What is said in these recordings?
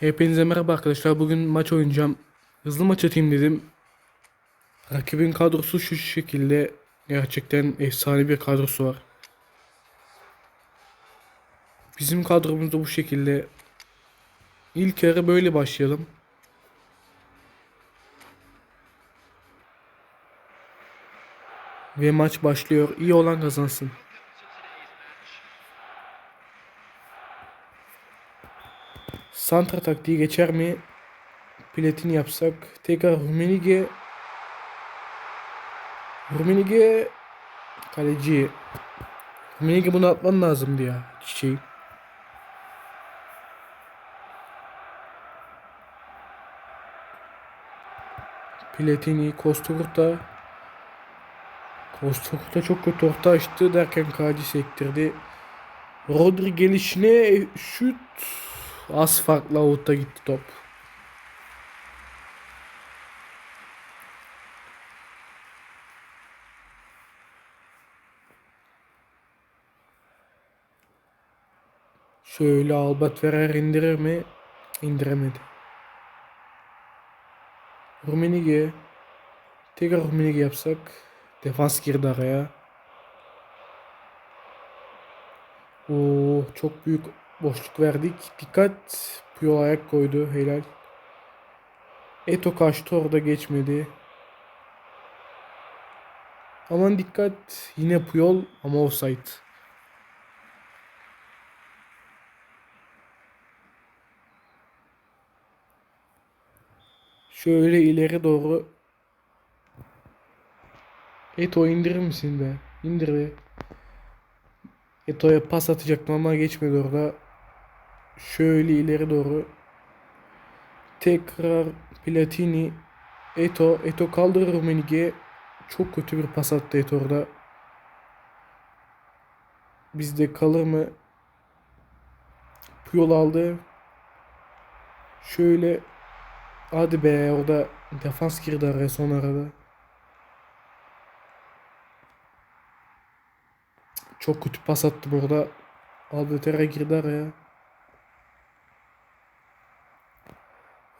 Hepinize merhaba arkadaşlar. Bugün maç oynayacağım. Hızlı maç atayım dedim. Rakibin kadrosu şu şekilde. Gerçekten efsane bir kadrosu var. Bizim kadromuz da bu şekilde. İlk yarı böyle başlayalım. Ve maç başlıyor. İyi olan kazansın. Santra taktiği geçer mi? Platini yapsak. Tekrar Rumenige. Rumenige kaleci. Rumenige bunu atman lazımdı ya. Çiçeği. Platini, Kosturta. Kosturta çok kötü orta açtı derken Kaci sektirdi. Rodri gelişine şut az farkla out'a gitti top. Şöyle Albat Ferrer indirir mi? İndiremedi. Rumenige. Tekrar Rumenige yapsak. Defans girdi araya. Oo, çok büyük boşluk verdik. Dikkat. Puyol ayak koydu. Helal. Eto kaçtı orada geçmedi. Aman dikkat. Yine Puyol ama offside. Şöyle ileri doğru. Eto indirir misin be? İndir be. Eto'ya pas atacaktım ama geçmedi orada. Şöyle ileri doğru. Tekrar Platini. Eto. Eto kaldırır Rummenigge. Çok kötü bir pas attı Eto orada. Bizde kalır mı? Puyol aldı. Şöyle. Hadi be orada defans girdi araya son arada. Çok kötü pas attı burada. Albatera girdi araya.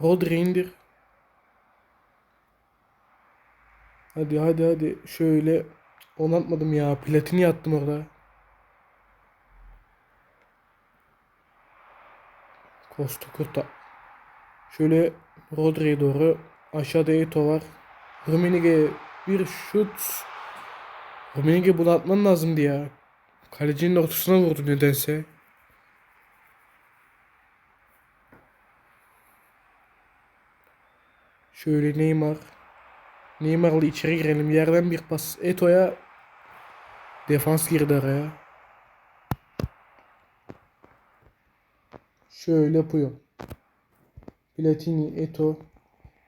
Rodri indir. Hadi hadi hadi. Şöyle. Onu atmadım ya. Platini attım orada. Costa Curta. Şöyle Rodri'ye doğru. Aşağıda Eto var. Rummenigge bir şut. Rummenigge bunu atman lazımdı ya. Kalecinin ortasına vurdu nedense. Şöyle Neymar. Neymar'la içeri girelim. Yerden bir pas. Eto'ya defans girdi araya. Şöyle Puyol. Platini, Eto.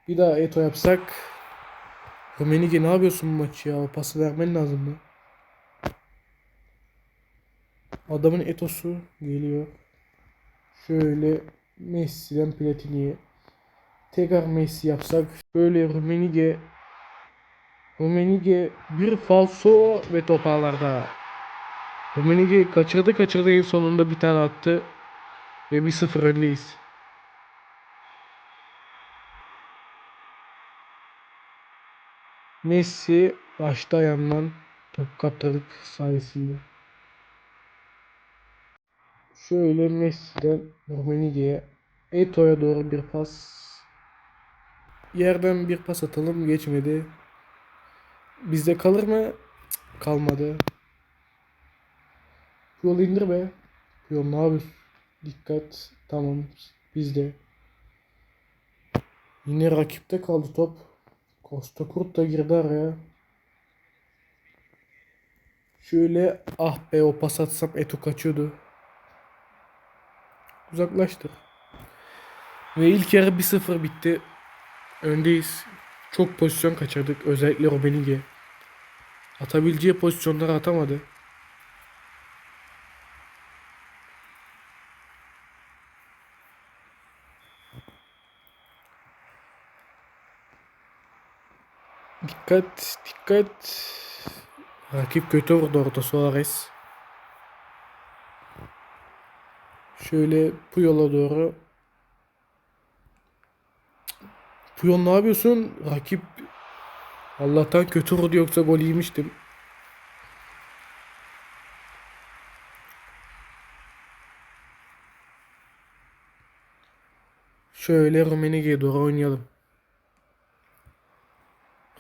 Bir daha Eto yapsak. Rumenige ne yapıyorsun bu maçı ya? O pası vermen lazımdı. Adamın etosu geliyor. Şöyle Messi'den Platini'ye. Tekrar Messi yapsak. Böyle Rumenige. Rumenige bir falso ve toparlarda. Rumenige kaçırdı kaçırdı en sonunda bir tane attı. Ve 1-0 öndeyiz. Messi başta ayağından top kaptırdık sayesinde. Şöyle Messi'den Rummenigge'ye Eto'ya doğru bir pas. Yerden bir pas atalım geçmedi. Bizde kalır mı? Kalmadı. Yol indir be. Yol ne yapıyorsun? Dikkat. Tamam. Bizde. Yine rakipte kaldı top. Costa Kurt da girdi araya. Şöyle ah be o pas atsam Eto kaçıyordu. Uzaklaştı. Ve ilk yarı 1-0 bitti. Öndeyiz. Çok pozisyon kaçırdık. Özellikle Rumenige. Atabileceği pozisyonları atamadı. Dikkat, dikkat. Rakip kötü vurdu orada Suarez. Şöyle Puyol'a doğru. Puyol ne yapıyorsun? Rakip Allah'tan kötü vurdu yoksa gol yemiştim. Şöyle Rummenigge'ye doğru oynayalım.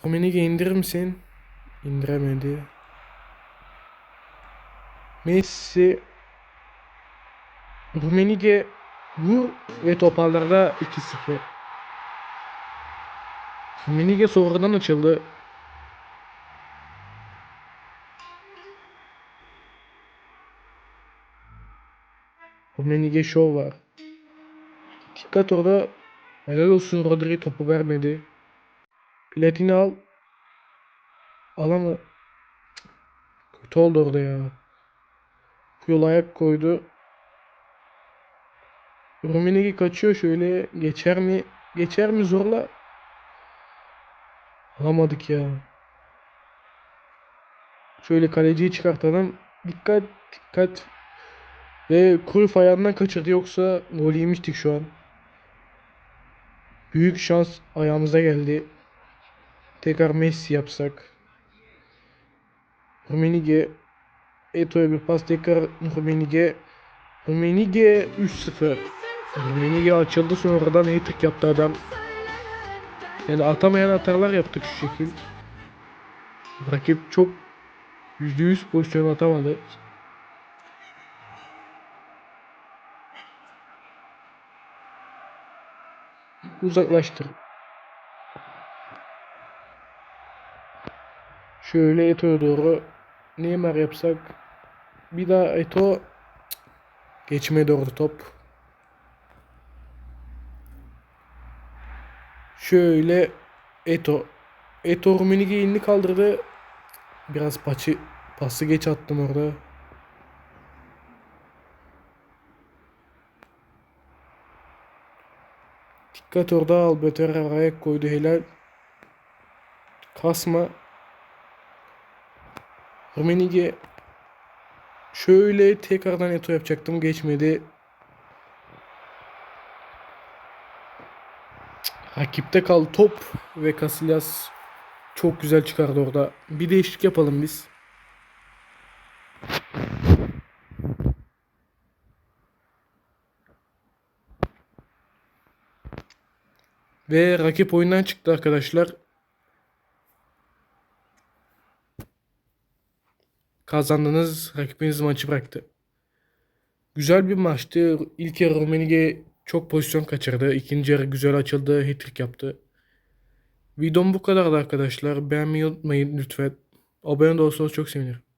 Rummenigge indirir misin? İndiremedi. Messi Rummenigge vur ve toparlarda 2-0. Rummenigge sonradan açıldı. Rummenigge şov var. Dikkat orada. Helal olsun Rodri topu vermedi. Platini al. Alama. Kötü oldu orada ya. Yol ayak koydu. Rummenigge kaçıyor şöyle. Geçer mi? Geçer mi zorla? Alamadık ya. Şöyle kaleciyi çıkartalım. Dikkat dikkat. Ve Cruyff ayağından kaçırdı yoksa gol yemiştik şu an. Büyük şans ayağımıza geldi. Tekrar Messi yapsak. Rummenigge Eto'ya bir pas tekrar Rummenigge. Rummenigge 3-0. Rummenigge açıldı sonradan hat-trick yaptı adam. Yani atamayan hatalar yaptık şu şekil. Rakip çok %100 pozisyon atamadı. Uzaklaştır. Şöyle Eto'ya doğru Neymar yapsak. Bir daha Eto geçmedi orada top. Şöyle Eto. Eto Rummenigge elini kaldırdı. Biraz paçı pası geç attım orada. Dikkat orada Alberto ayak koydu helal. Kasma. Rummenigge şöyle tekrardan Eto yapacaktım geçmedi. Cık, Rakipte kaldı top ve Casillas çok güzel çıkardı orada. Bir değişiklik yapalım biz. Ve rakip oyundan çıktı arkadaşlar. Kazandınız. Rakibiniz maçı bıraktı. Güzel bir maçtı. İlk yarı Rummenigge çok pozisyon kaçırdı. İkinci yarı güzel açıldı. Hat-trick yaptı. Videom bu kadardı arkadaşlar. Beğenmeyi unutmayın lütfen. Abone olursanız çok sevinirim.